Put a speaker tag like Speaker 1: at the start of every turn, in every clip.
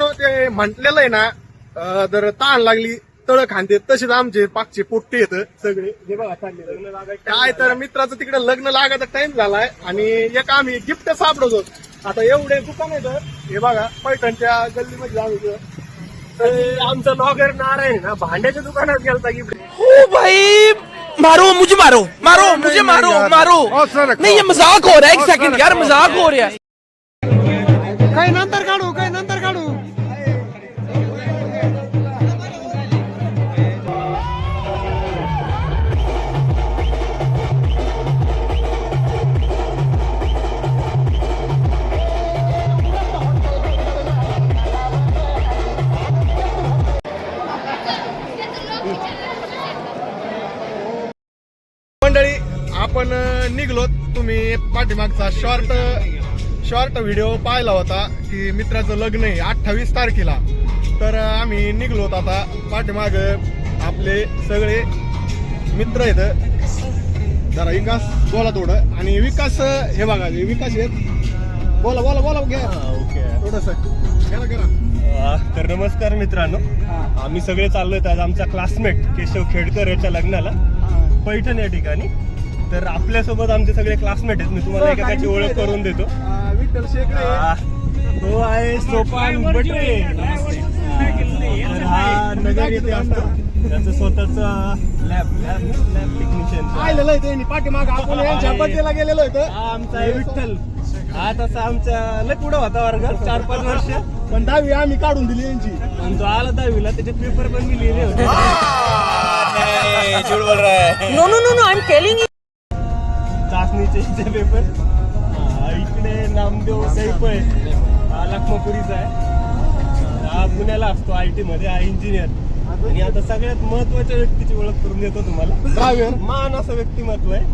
Speaker 1: मित्रांनो ते म्हटलेलं आहे ना जर ताण लागली तळ खांदे तसेच आमचे पाकचे पोट्टे येत सगळे. हे बघा चालले काय तर मित्राचं तिकडे लग्न लागायचा टाइम झालाय आणि एक आम्ही गिफ्ट सापडतो. आता एवढे दुकान येतं हे बघा पैठणच्या गल्लीमध्ये जाऊ
Speaker 2: आमचा लॉगर नारायण ना भांड्याच्या दुकानात गेलता की
Speaker 3: ओ भाई मारो मुझे मारो मारो मुझे मारो मारो. नहीं ये मजाक हो रहा है एक सेकंड यार मजाक हो रहा है।
Speaker 1: काही नंतर काढू काही नंतर काढू. मंडळी आपण निघलो तुम्ही पाठीमागचा शॉर्ट शॉर्ट व्हिडिओ पाहिला होता की मित्राचं लग्न आहे अठ्ठावीस तारखेला. तर आम्ही निघलोत आता पाठीमाग आपले सगळे मित्र आहेत. जरा विकास बोला थोडं. आणि विकास हे बघा हे विकास आहेत. बोला बोला बोला घ्या.
Speaker 2: ओके.
Speaker 1: थोडस.
Speaker 2: तर नमस्कार मित्रांनो. आम्ही सगळे चाललोय आज आमचा क्लासमेट केशव खेडकर याच्या लग्नाला. पैठण या ठिकाणी. तर आपल्यासोबत आमचे सगळे क्लासमेट आहेत. मी तुम्हाला एकाची ओळख करून देतो.
Speaker 1: विठ्ठल शेकडे.
Speaker 2: तो आहे सोपान बटरे हा नगर येथे असतो. त्याचं स्वतःच लॅब लॅब लॅब टेक्निशियन
Speaker 1: पाठीमाग आपण यांच्या बड्डेला गेलेलो होतो
Speaker 2: हा आमचा आहे विठ्ठल. हा तसा आमच्या लय पुढं होता वर्ग चार पाच वर्ष.
Speaker 1: पण दहावी आम्ही काढून दिली यांची.
Speaker 2: आणि तो आला दहावीला त्याचे पेपर पण मी लिहिले होते.
Speaker 3: No no no no I am telling
Speaker 2: चाचणीचे जे पेपर हा, इकडे नामदेव सैफ आहे. हा लखमापुरीचा आहे. हा पुण्याला असतो आय टी मध्ये हा इंजिनियर आणि आता सगळ्यात महत्त्वाच्या व्यक्तीची ओळख करून देतो तुम्हाला. मान असं व्यक्तिमत्व आहे.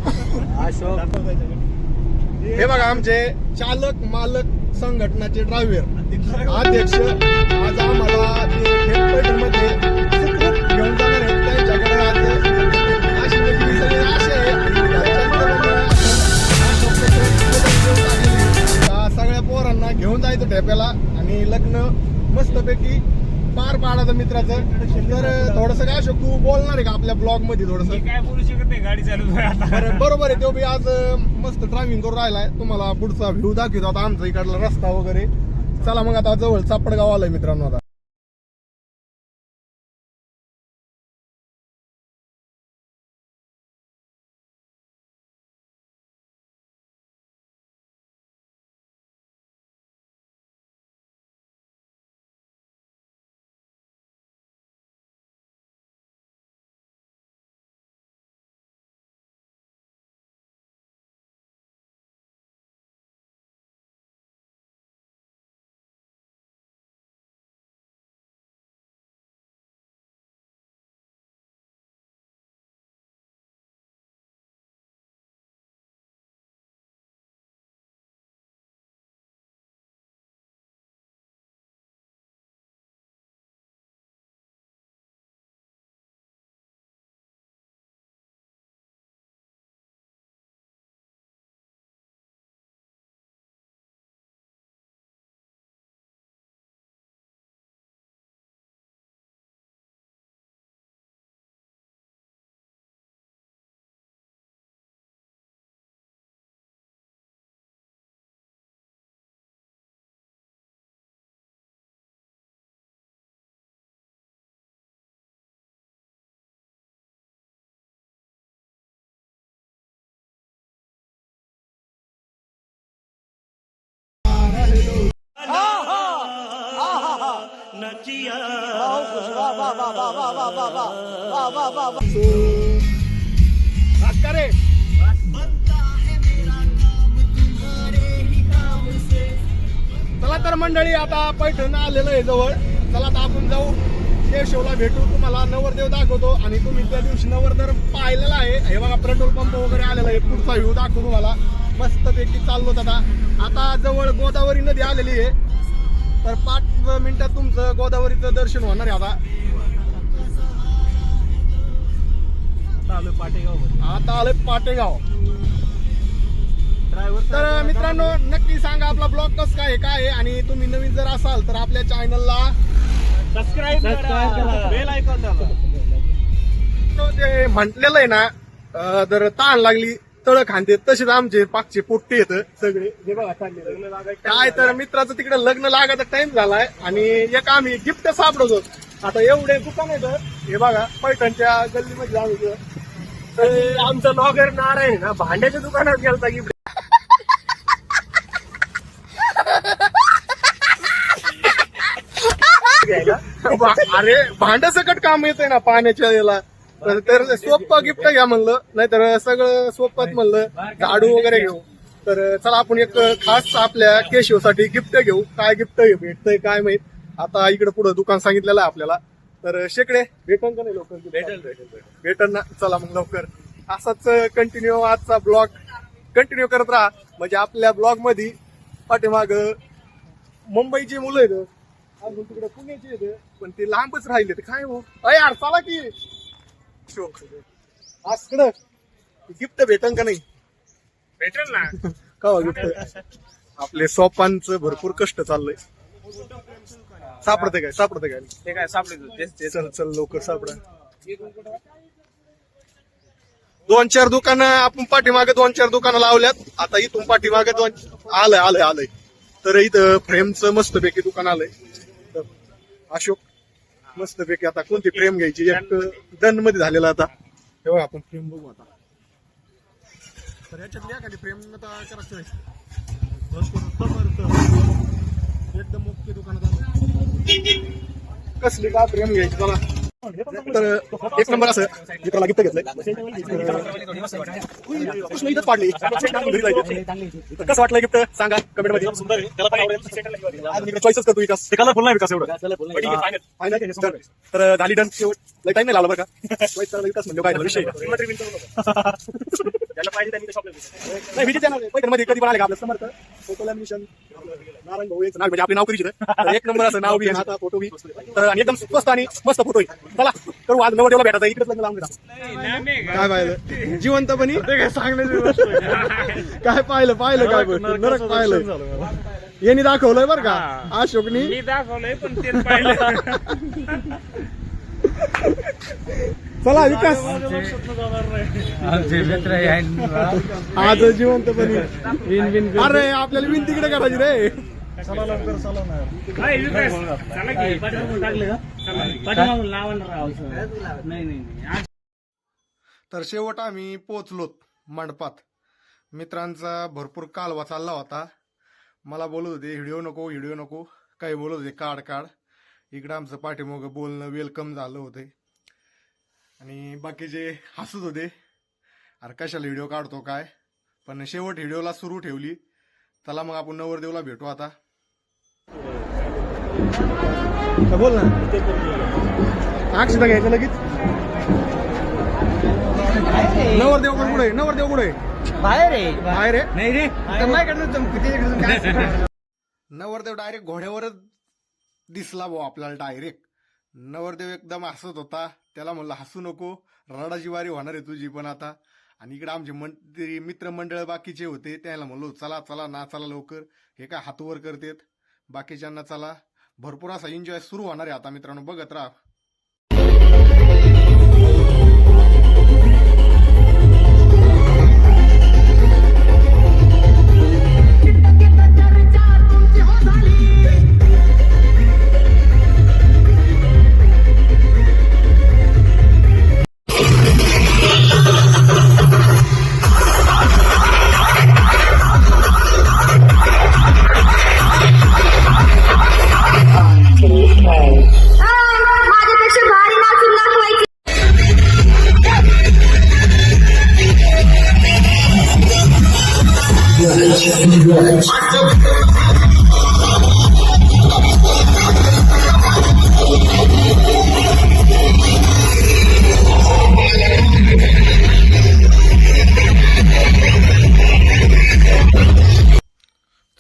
Speaker 1: हे बघा आमचे चालक मालक संघटनाचे ड्रायव्हर. अध्यक्ष आज आम्हाला ते घेऊन जाणार आहेत. त्यांच्याकडे अशी वेगळी आशा आहे. सगळ्या पोरांना घेऊन जायचं ठेप्याला आणि लग्न मस्तपैकी पार पाडायचं मित्राचं. तर थोडस काय अशोक तू बोलणार आहे का आपल्या ब्लॉगमध्ये थोडस
Speaker 2: काय बोलू शकत नाही गाडी चालू
Speaker 1: बरोबर आहे. तो बी आज मस्त ड्रायव्हिंग करून राहिलाय. तुम्हाला पुढचा व्ह्यू दाखवतो आता आमचा इकडला रस्ता वगैरे. चला मग आता जवळ चापडगाव आलाय मित्रांनो आता. चला तर मंडळी आता पैठण आलेलं आहे जवळ. चला आता आपण जाऊ. केशवला भेटू. तुम्हाला नवरदेव दाखवतो. आणि तुम्ही त्या दिवशी नवरदेव पाहिलेला आहे. हे बघा पेट्रोल पंप वगैरे आलेला आहे. पुढचा व्ह्यू दाखवू तुम्हाला. मस्तपैकी चाललो आता. आता जवळ गोदावरी नदी आलेली आहे. तर पाच मिनिटात तुमचं गोदावरीचं दर्शन होणार आहे आता.
Speaker 2: आता आलोय पाटेगाव
Speaker 1: आता आलोय पाटेगाव. तर मित्रांनो नक्की सांगा आपला ब्लॉग कसं काय आहे, काय आहे? आणि तुम्ही नवीन जर असाल तर आपल्या चॅनलला
Speaker 2: सबस्क्राईब करा. बेल ऐकून दाबा.
Speaker 1: जे म्हटलेलं आहे ना जर ताण लागली तळ खांदे तसेच आमचे पाकचे पोट्टे येत सगळे. हे बघा चालले. काय तर मित्राचं तिकडे लग्न लागायचा टाइम झालाय आणि एक आम्ही गिफ्ट सापडतो. आता एवढे दुकान येत हे बघा पैठणच्या गल्लीमध्ये जाऊ.
Speaker 2: तर आमचा लॉगर नारायण ना भांड्याच्या दुकानात गेलता
Speaker 1: बा- अरे भांड सकट काम येतंय ना पाण्याच्या याला. तर- तर सोपं गिफ्ट घ्या म्हणलं नाहीतर सगळं सोपत म्हणलं झाडू वगैरे घेऊ. तर चला आपण एक खास आपल्या केशवसाठी गिफ्ट घेऊ. काय गिफ्ट भेटतंय काय माहीत? आता इकडे पुढे दुकान सांगितलेलं आहे आपल्याला. तर शेकडे भेटन का नाही लवकर भेटन भेटन ना? चला मग लवकर. असाच कंटिन्यू आजचा ब्लॉग कंटिन्यू करत राहा. म्हणजे आपल्या ब्लॉगमध्ये पाठीमाग मुंबईची मुलं आहेत. अजून तिकडे पुण्याची आहेत. पण ते लांबच राहिले ते काय हो? अय यार चला की. गिफ्ट भेटन का नाही?
Speaker 2: भेटेल ना.
Speaker 1: का गिफ्ट आपले सोपांचं भरपूर कष्ट चाललंय. सापडते काय? सापडते काय?
Speaker 2: ते काय सापडे
Speaker 1: चल चल लवकर सापडा. दोन चार दुकानं आपण पाठीमागे दोन चार दुकानं लावल्यात. आता इथून पाठीमागे दोन आलंय आलंय आलंय. तर इथं फ्रेमचं मस्तपैकी दुकान आलंय. अशोक मस्तपैकी आता कोणती फ्रेम घ्यायची? एक डनमध्ये झालेला आता. तेव्हा आपण फ्रेम बघू आता. तर याच्यातली एखादी फ्रेम आता करायचं एकदम ओके दुकानात कसली का प्रेम घ्यायची चला तर एक नंबर असं मित्राला गिफ्ट घेतलंय. कृष्ण इथंच पाडली. घरी जायचं. कसं वाटलं गिफ्ट? सांगा कमेंटमध्ये सुंदर चॉईसच करतो विकास. ते कलरफुल नाही विकास एवढं? तर- झाली डन लय टाइम नाही लावला बरं का? विकास म्हणजे काय झालं? विषय
Speaker 2: त्याला पाहिजे त्यांनी शॉपला
Speaker 1: नाही विजिट चॅनल पैठणमध्ये कधी पण आले का आपलं? समर्थ फोटो लॅमिनेशन नारायण भाऊ यांचं नाव म्हणजे आपले नाव करीच तर एक नंबर असं नाव बी आहे, आता फोटो बी. तर आणि एकदम स्वस्त आणि मस्त फोटो आहे. चला करू आज नवरदेवला भेटायचं. इकडेच लग्न लावून देता काय पाहिलं? जिवंतपणी काय पाहिलं पाहिलं काय बरं? नरक पाहिलं. यांनी दाखवलंय बरं का? अशोकनी?
Speaker 2: मी दाखवलंय पण ते पाहिलं.
Speaker 1: चला विकास.
Speaker 4: आमचे मित्र आहे
Speaker 1: आज जिवंतपणी अरे आपल्याला विन तिकडे करायची रे.
Speaker 2: चला ना.
Speaker 1: तर शेवट आम्ही पोचलोत मंडपात. मित्रांचा भरपूर कालवा चालला होता. मला बोलत होते व्हिडिओ नको व्हिडिओ नको. काही बोलत होते काढ काढ. इकडं आमचं पाठीमागं बोलणं वेलकम झालं होते आणि बाकीचे हसत होते अरे कशाला व्हिडिओ काढतो काय? पण शेवट व्हिडिओला सुरू ठेवली. चला मग आपण नवरदेवला भेटू आता. बोल ना. अक्षता घ्यायचं लगेच. नवरदेव पण कुठे नवरदेव कुठे
Speaker 4: बाहेर आहे.
Speaker 1: बाहेर आहे?
Speaker 4: नाही रे. माझ्याकडनं
Speaker 1: नवरदेव डायरेक्ट घोड्यावरच दिसला भाऊ आपल्याला डायरेक्ट नवरदेव एकदम हसत होता. त्याला म्हणलं हसू नको रडाची वारी होणार आहे तुझी पण आता. आणि इकडे आमचे मंत्री मित्रमंडळ बाकीचे होते त्याला म्हणलो चला चला ना चला लवकर. हे काय हातवर करतेत? बाकीच्यांना चला. भरपूर असा एन्जॉय सुरू होणार आहे आता मित्रांनो. बघत राहा.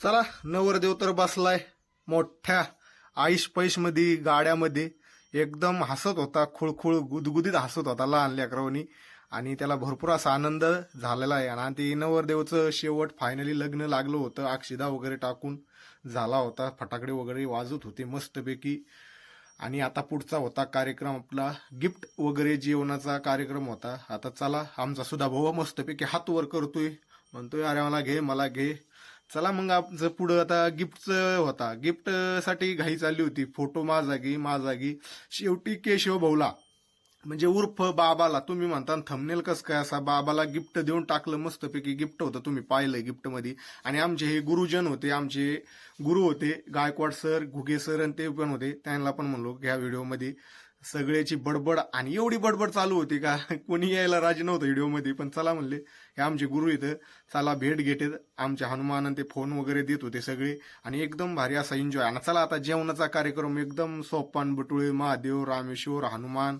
Speaker 1: चला नवरदेव तर बसलाय. मोठ्या आईश पैशमध्ये गाड्यामध्ये. एकदम हसत होता खुळखुळ गुदगुदीत हसत होता लहान लेकरांनी आणि त्याला भरपूर असा आनंद झालेला आहे. आणि ते नवरदेवचं शेवट फायनली लग्न लागलं होतं. अक्षिदा वगैरे टाकून झाला होता. फटाकडे वगैरे वाजत होते मस्तपैकी. आणि आता पुढचा होता कार्यक्रम. आपला गिफ्ट वगैरे जेवणाचा कार्यक्रम होता. आता चला आमचा सुद्धा भाऊ मस्तपैकी हात वर करतोय. म्हणतोय अरे मला घे मला घे. चला मग आमचं पुढं आता गिफ्टचं होता. गिफ्टसाठी घाई चालली होती. फोटो माझा घे माझा घे शेवटी केशव भाऊला. म्हणजे उर्फ बाबाला. तुम्ही म्हणता थंबनेल कसं काय असा? बाबाला गिफ्ट देऊन टाकलं मस्तपैकी. गिफ्ट होतं तुम्ही पाहिलं गिफ्टमध्ये आणि आमचे हे गुरुजन होते आमचे गुरु होते गायकवाड सर घुगे सर आणि ते पण होते. त्यांना पण म्हणलो ह्या व्हिडिओमध्ये सगळ्याची बडबड आणि एवढी बडबड चालू होती का कोणी यायला राजी नव्हतं व्हिडिओमध्ये पण चला म्हणले हे आमचे गुरु इथं चला भेट घेते आमच्या हनुमान ते फोन वगैरे देत होते सगळे आणि एकदम भारी असा एन्जॉय आणि चला आता जेवणाचा कार्यक्रम एकदम सोपान बटुळे महादेव रामेश्वर हनुमान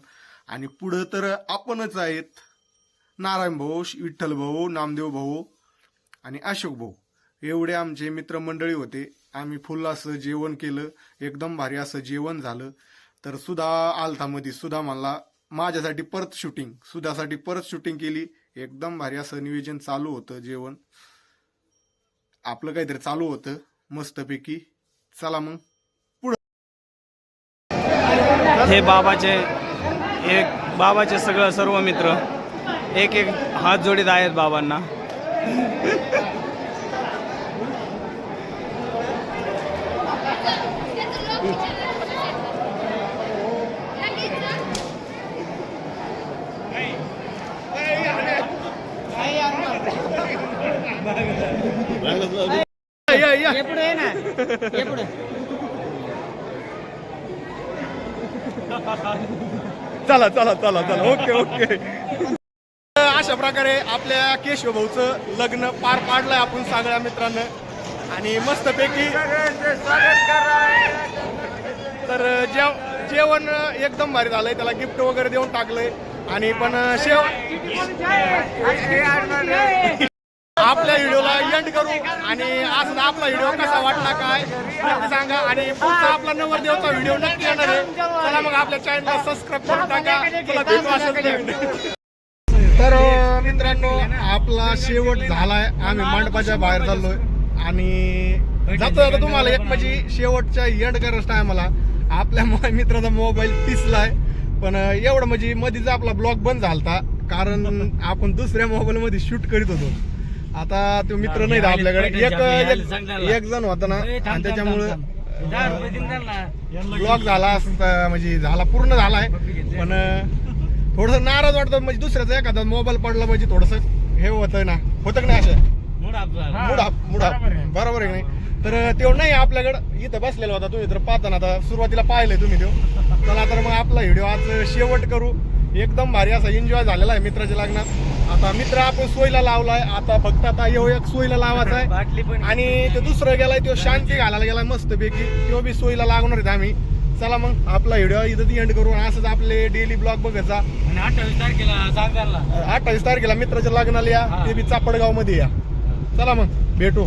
Speaker 1: आणि पुढं तर आपणच आहेत. नारायण भाऊ विठ्ठल भाऊ नामदेव भाऊ आणि अशोक भाऊ. एवढे आमचे मित्रमंडळी होते. आम्ही फुल असं जेवण केलं. एकदम भारी असं जेवण झालं. तर सुधा आलता मध्ये सुधा म्हणला माझ्यासाठी परत शूटिंग सुधासाठी परत शूटिंग केली. एकदम भारी असं नियोजन चालू होतं जेवण. आपलं काहीतरी चालू होतं मस्तपैकी. चला मग.
Speaker 5: हे बाबाचे एक बाबाचे सगळं सर्व मित्र. एक एक हात जोडीत आहेत बाबांना.
Speaker 1: ఎప్పుడు అయినా? ఎప్పుడు? चला चला चला चला. Okay okay. अशा प्रकारे आपल्या केशव भाऊचं लग्न पार पाडलंय आपण सगळ्या मित्रांनो. आणि मस्तपैकी तर जेव जेवण एकदम भारी झालंय. त्याला गिफ्ट वगैरे देऊन टाकलंय. आणि पण शेव आपल्या व्हिडिओला एंड करू. आणि आज आपला व्हिडिओ कसा वाटला काय नक्की सांगा. आणि पुढचा आपला नवरदेवचा व्हिडिओ नक्की येणार आहे. चला मग आपल्या चॅनलला सबस्क्राईब करून टाका. तुला भेटू असेल तर. मित्रांनो आपला शेवट झालाय. आम्ही मांडपाच्या बाहेर चाललोय. आणि जातो आता तुम्हाला एक म्हणजे शेवटच्या एंड करायचं टायमाला आपल्या मित्राचा मोबाईल पिसलाय. पण एवढं म्हणजे मधीच आपला ब्लॉग बंद झालता. कारण आपण दुसऱ्या मोबाईल मध्ये शूट करीत होतो. आता तो मित्र नाही आपल्याकडे. एक एक- एक जण होता ना आणि त्याच्यामुळे ब्लॉग झाला असता, म्हणजे झाला पूर्ण झालाय पण थोडस नाराज वाटतं म्हणजे दुसऱ्याचा एखादा मोबाईल पडला म्हणजे थोडस हे होतं ना. होतं का नाही असं? मुडा मुडा बरोबर आहे. नाही? तर तो नाही आपल्याकडं. इथं बसलेला होता तुम्ही तर पाहता आता सुरुवातीला पाहिलंय तुम्ही तो. चला तर मग आपला व्हिडिओ आज शेवट करू. एकदम भारी असा एन्जॉय झालेला आहे मित्राच्या लग्नात. आता मित्र आपण सोयीला लावलाय. आता फक्त आता येऊ एक सोयीला लावायचा आहे आणि तो दुसरं गेलाय तो शांती घालायला गेलाय मस्त पैकी तो बी सोयीला लागणार आहेत आम्ही. चला मग आपला व्हिडिओ इथं एंड करू असंच आपले डेली ब्लॉग बघत जा.
Speaker 4: अठ्ठावीस तारखेला
Speaker 1: अठ्ठावीस तारखेला मित्राच्या लग्नाला या. ते बी चापडगावमध्ये या. चला मग भेटू.